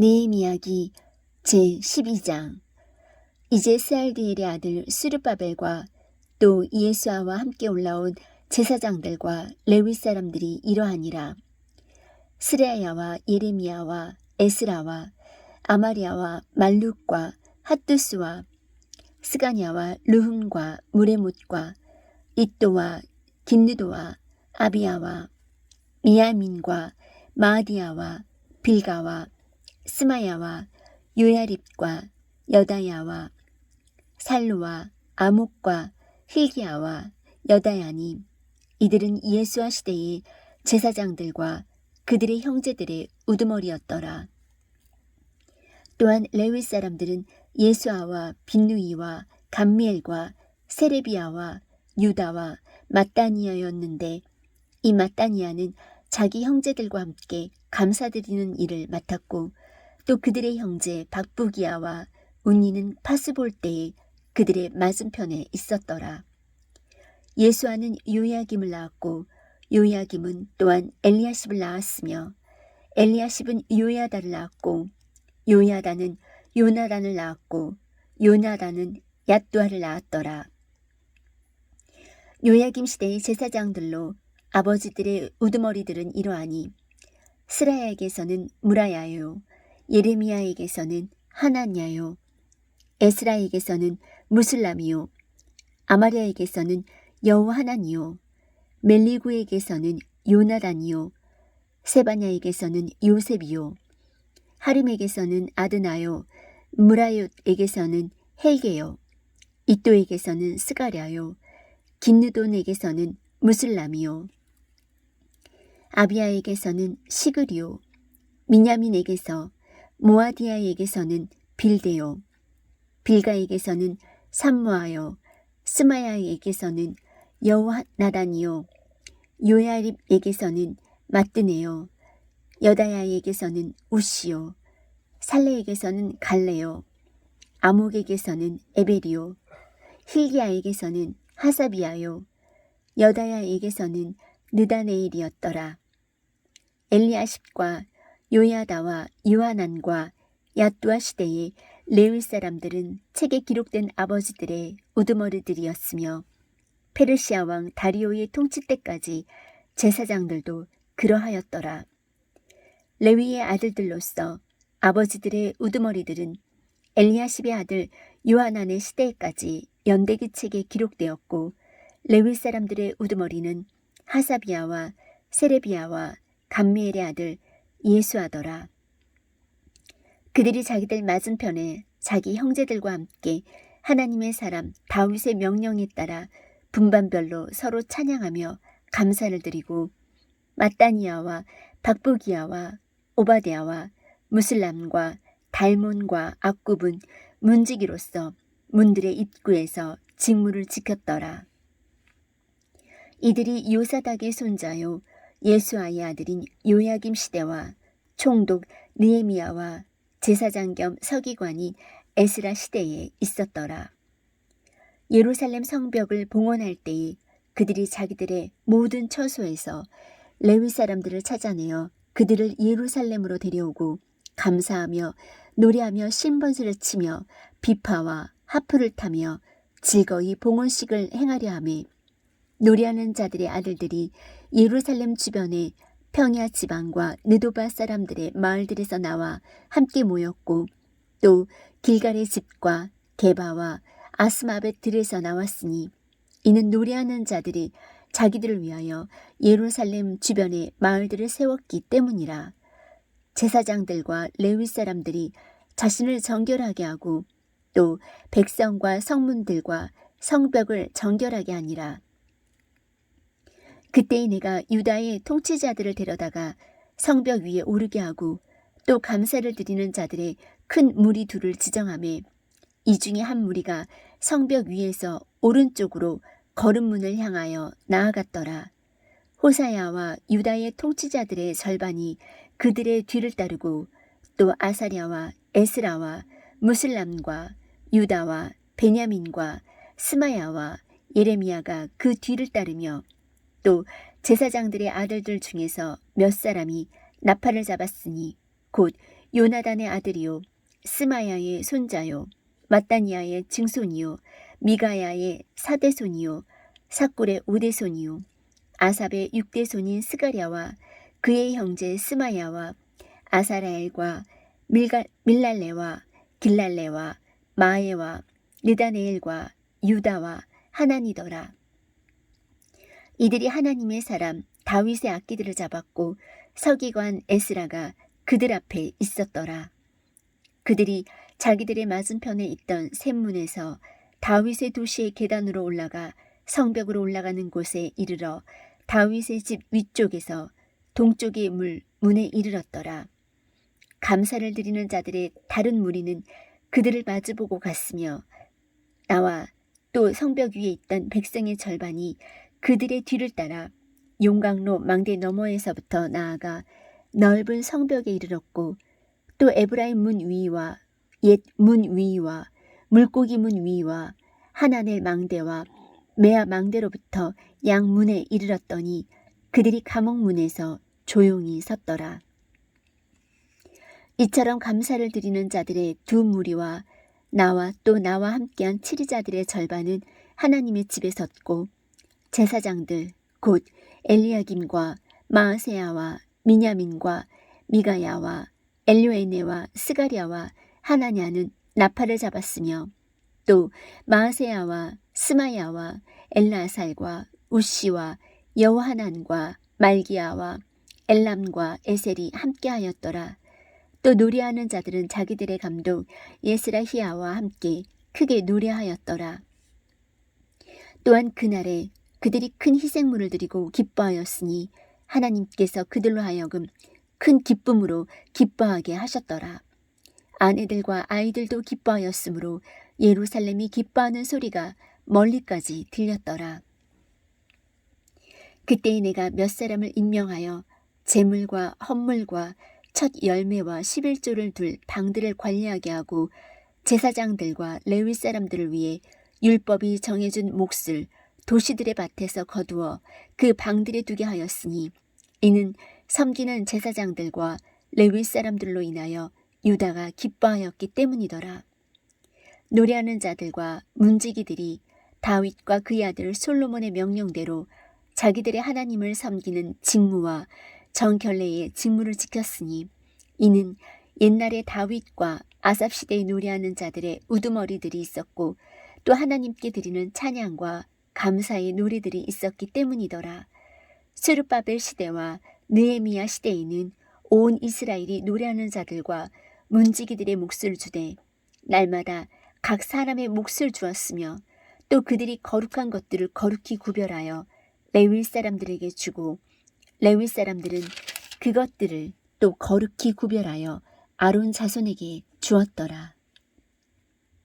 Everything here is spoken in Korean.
느헤미야기 제12장 이제 스알디엘의 아들 수르바벨과 또 이에수아와 함께 올라온 제사장들과 레위 사람들이 이러하니라. 스레야와 예레미야와 에스라와 아마리아와 말룩과 핫두스와 스가냐와 루흠과 무레못과 이또와 긴느도와 아비야와 미야민과 마디아와 빌가와 스마야와 요야립과 여다야와 살루와 아목과 힐기야와 여다야니 이들은 예수와 시대의 제사장들과 그들의 형제들의 우두머리였더라. 또한 레위 사람들은 예수아와 빈누이와 감미엘과 세레비아와 유다와 마따니아였는데 이 마따니아는 자기 형제들과 함께 감사드리는 일을 맡았고 또 그들의 형제 박부기야와 운니는 파스볼 때에 그들의 맞은편에 있었더라. 예수아는 요야김을 낳았고 요야김은 또한 엘리야십을 낳았으며 엘리야십은 요야다를 낳았고 요야다는 요나단을 낳았고 요나단은 얏두아를 낳았더라. 요야김 시대의 제사장들로 아버지들의 우두머리들은 이러하니 스라야에게서는 무라야요 예레미야에게서는 하나냐요? 에스라에게서는 무슬람이요? 아마리아에게서는 여호 하나니요? 멜리구에게서는 요나단이요? 세바냐에게서는 요셉이요? 하림에게서는 아드나요? 무라옅에게서는 헬게요? 이또에게서는 스가랴요? 긴느돈에게서는 무슬람이요? 아비아에게서는 시그리요? 미냐민에게서 모아디아에게서는 빌데요 빌가에게서는 삼모아요 스마야에게서는 여호나단이요 요야립에게서는 마뜨네요 여다야에게서는 우시요 살레에게서는 갈레요 아목에게서는 에베리요 힐기야에게서는 하사비아요 여다야에게서는 느다네일이었더라. 엘리아십과 요야다와 요하난과 야뚜아 시대의 레위 사람들은 책에 기록된 아버지들의 우두머리들이었으며 페르시아 왕 다리오의 통치 때까지 제사장들도 그러하였더라. 레위의 아들들로서 아버지들의 우두머리들은 엘리야십의 아들 요하난의 시대까지 연대기 책에 기록되었고 레위 사람들의 우두머리는 하사비아와 세레비아와 감미엘의 아들 예수하더라. 그들이 자기들 맞은편에 자기 형제들과 함께 하나님의 사람 다윗의 명령에 따라 분반별로 서로 찬양하며 감사를 드리고 마따니아와 박부기야와 오바데아와 무슬람과 달몬과 악굽은 문지기로서 문들의 입구에서 직무를 지켰더라. 이들이 요사닥의 손자요 예수아의 아들인 요야김 시대와 총독 느에미야와 제사장 겸 서기관인 에스라 시대에 있었더라. 예루살렘 성벽을 봉헌할 때에 그들이 자기들의 모든 처소에서 레위 사람들을 찾아내어 그들을 예루살렘으로 데려오고 감사하며 노래하며 신번스를 치며 비파와 하프를 타며 즐거이 봉헌식을 행하려 하며 노래하는 자들의 아들들이 예루살렘 주변의 평야 지방과 느도바 사람들의 마을들에서 나와 함께 모였고 또 길갈의 집과 게바와 아스마벳 들에서 나왔으니 이는 노래하는 자들이 자기들을 위하여 예루살렘 주변의 마을들을 세웠기 때문이라. 제사장들과 레위 사람들이 자신을 정결하게 하고 또 백성과 성문들과 성벽을 정결하게 하니라 그때에 내가 유다의 통치자들을 데려다가 성벽 위에 오르게 하고 또 감사를 드리는 자들의 큰 무리 둘을 지정하매 이 중에 한 무리가 성벽 위에서 오른쪽으로 걸음문을 향하여 나아갔더라. 호사야와 유다의 통치자들의 절반이 그들의 뒤를 따르고 또 아사랴와 에스라와 무슬람과 유다와 베냐민과 스마야와 예레미야가 그 뒤를 따르며 또 제사장들의 아들들 중에서 몇 사람이 나팔을 잡았으니 곧 요나단의 아들이요 스마야의 손자요 마따니아의 증손이요 미가야의 사대손이요 사꿀의 오대손이요 아삽의 육대손인 스가랴와 그의 형제 스마야와 아사라엘과 밀가, 밀랄레와 길랄레와 마에와 느다네엘과 유다와 하나니더라. 이들이 하나님의 사람 다윗의 악기들을 잡았고 서기관 에스라가 그들 앞에 있었더라. 그들이 자기들의 맞은편에 있던 샘문에서 다윗의 도시의 계단으로 올라가 성벽으로 올라가는 곳에 이르러 다윗의 집 위쪽에서 동쪽의 물 문에 이르렀더라. 감사를 드리는 자들의 다른 무리는 그들을 마주보고 갔으며 나와 또 성벽 위에 있던 백성의 절반이 그들의 뒤를 따라 용광로 망대 너머에서부터 나아가 넓은 성벽에 이르렀고 또 에브라임 문 위와 옛 문 위와 물고기 문 위와 하나넬 망대와 메아 망대로부터 양문에 이르렀더니 그들이 감옥문에서 조용히 섰더라. 이처럼 감사를 드리는 자들의 두 무리와 나와 또 나와 함께한 치리자들의 절반은 하나님의 집에 섰고 제사장들 곧 엘리야김과 마아세야와 미냐민과 미가야와 엘료에네와 스가랴와 하나냐는 나팔을 잡았으며 또 마아세야와 스마야와 엘라살과 우시와 여호하난과 말기야와 엘람과 에셀이 함께하였더라. 또 노래하는 자들은 자기들의 감독 예스라히야와 함께 크게 노래하였더라. 또한 그날에 그들이 큰 희생물을 드리고 기뻐하였으니 하나님께서 그들로 하여금 큰 기쁨으로 기뻐하게 하셨더라. 아내들과 아이들도 기뻐하였으므로 예루살렘이 기뻐하는 소리가 멀리까지 들렸더라. 그때 내가 몇 사람을 임명하여 재물과 헌물과 첫 열매와 11조를 둘 방들을 관리하게 하고 제사장들과 레위 사람들을 위해 율법이 정해준 몫을 도시들의 밭에서 거두어 그 방들에 두게 하였으니 이는 섬기는 제사장들과 레위 사람들로 인하여 유다가 기뻐하였기 때문이더라. 노래하는 자들과 문지기들이 다윗과 그의 아들 솔로몬의 명령대로 자기들의 하나님을 섬기는 직무와 정결례의 직무를 지켰으니 이는 옛날에 다윗과 아삽 시대에 노래하는 자들의 우두머리들이 있었고 또 하나님께 드리는 찬양과 감사의 노래들이 있었기 때문이더라. 스룹바벨 시대와 느헤미야 시대에는 온 이스라엘이 노래하는 자들과 문지기들의 몫을 주되 날마다 각 사람의 몫을 주었으며 또 그들이 거룩한 것들을 거룩히 구별하여 레위 사람들에게 주고 레위 사람들은 그것들을 또 거룩히 구별하여 아론 자손에게 주었더라.